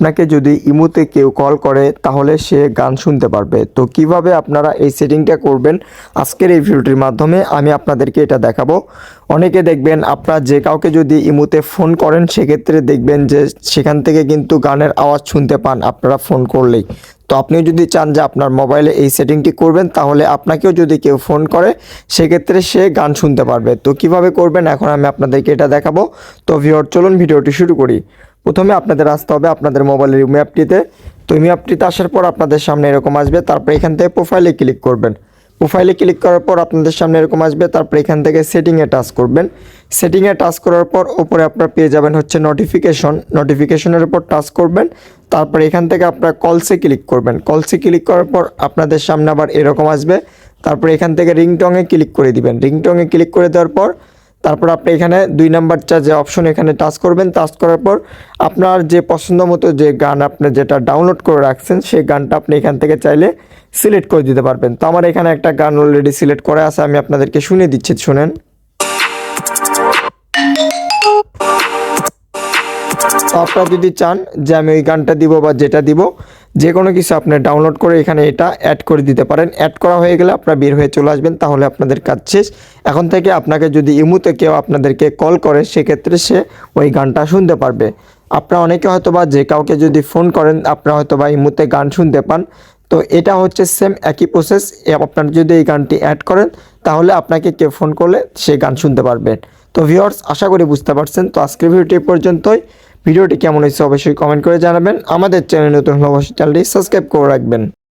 আপনাকে যদি ইমুতে কেউ কল করে, তাহলে সে গান শুনতে পারবে। তো কীভাবে আপনারা এই সেটিংটা করবেন? আজকের এই ভিডিওটির মাধ্যমে আমি আপনাদেরকে এটা দেখাবো। অনেকে দেখবেন আপনারা যে কাউকে যদি ইমুতে ফোন করেন, সেক্ষেত্রে দেখবেন যে সেখান থেকে কিন্তু গানের আওয়াজ শুনতে পান আপনারা ফোন করলেই। তো আপনিও যদি চান যে আপনার মোবাইলে এই সেটিংটি করবেন, তাহলে আপনাকেও যদি কেউ ফোন করে, সেক্ষেত্রে সে গান শুনতে পারবে। তো কীভাবে করবেন? এখন আমি আপনাদেরকে এটা দেখাবো। তো ভিওর চলুন ভিডিওটি শুরু করি। প্রথমে আপনাদের আসতে হবে আপনাদের মোবাইলের ইউমি অ্যাপটিতে তো ইউমি অ্যাপটিতে আসার পর আপনাদের সামনে এরকম আসবে, তারপর এখান থেকে প্রোফাইলে ক্লিক করবেন। প্রোফাইলে ক্লিক করার পর আপনাদের সামনে এরকম আসবে, তারপর এখান থেকে সেটিংয়ে টাচ করবেন। সেটিংয়ে টাচ করার পর ওপরে আপনার পেয়ে যাবেন হচ্ছে নোটিফিকেশন নোটিফিকেশনের উপর টাচ করবেন, তারপর এখান থেকে আপনার কলসে ক্লিক করবেন। কলসে ক্লিক করার পর আপনাদের সামনে আবার এরকম আসবে, তারপর এখান থেকে রিংটংয়ে ক্লিক করে দিবেন। রিংটংয়ে ক্লিক করে দেওয়ার পর তারপর আপনি এখানে দুই নাম্বার নাম্বারটা যে অপশন এখানে টাচ করবেন টাচ করার পর আপনার যে পছন্দ মতো যে গান আপনি যেটা ডাউনলোড করে রাখছেন, সেই গানটা আপনি এখান থেকে চাইলে সিলেক্ট করে দিতে পারবেন। তো আমার এখানে একটা গান অলরেডি সিলেক্ট করা আছে, আমি আপনাদেরকে শুনে দিচ্ছি, শুনেন। আপনারা যদি চান যে আমি ওই গানটা দিব বা যেটা দিব যে কোনো কিছু আপনি ডাউনলোড করে এখানে এটা অ্যাড করে দিতে পারেন। অ্যাড করা হয়ে গেলে আপনারা বের হয়ে চলে আসবেন, তাহলে আপনাদের কাজ শেষ। এখন থেকে আপনাকে যদি ইমুতে কেউ আপনাদেরকে কল করে, সেক্ষেত্রে সে ওই গানটা শুনতে পারবে। আপনারা অনেকে হয়তো বা যে কাউকে যদি ফোন করেন, আপনারা হয়তো বা ইমুতে গান শুনতে পান। তো এটা হচ্ছে সেম একই প্রসেস আপনারা যদি এই গানটি অ্যাড করেন, তাহলে আপনাকে কেউ ফোন করলে সে গান শুনতে পারবেন তো ভিউয়ার্স আশা করি বুঝতে পারছেন। তো আজকের ভিডিওটি পর্যন্তই। ভিডিওটি কেমন হয়েছে অবশ্যই কমেন্ট করে জানাবেন। আমাদের চ্যানেল নতুন হলে অবশ্যই চ্যানেলটি সাবস্ক্রাইব করে রাখবেন।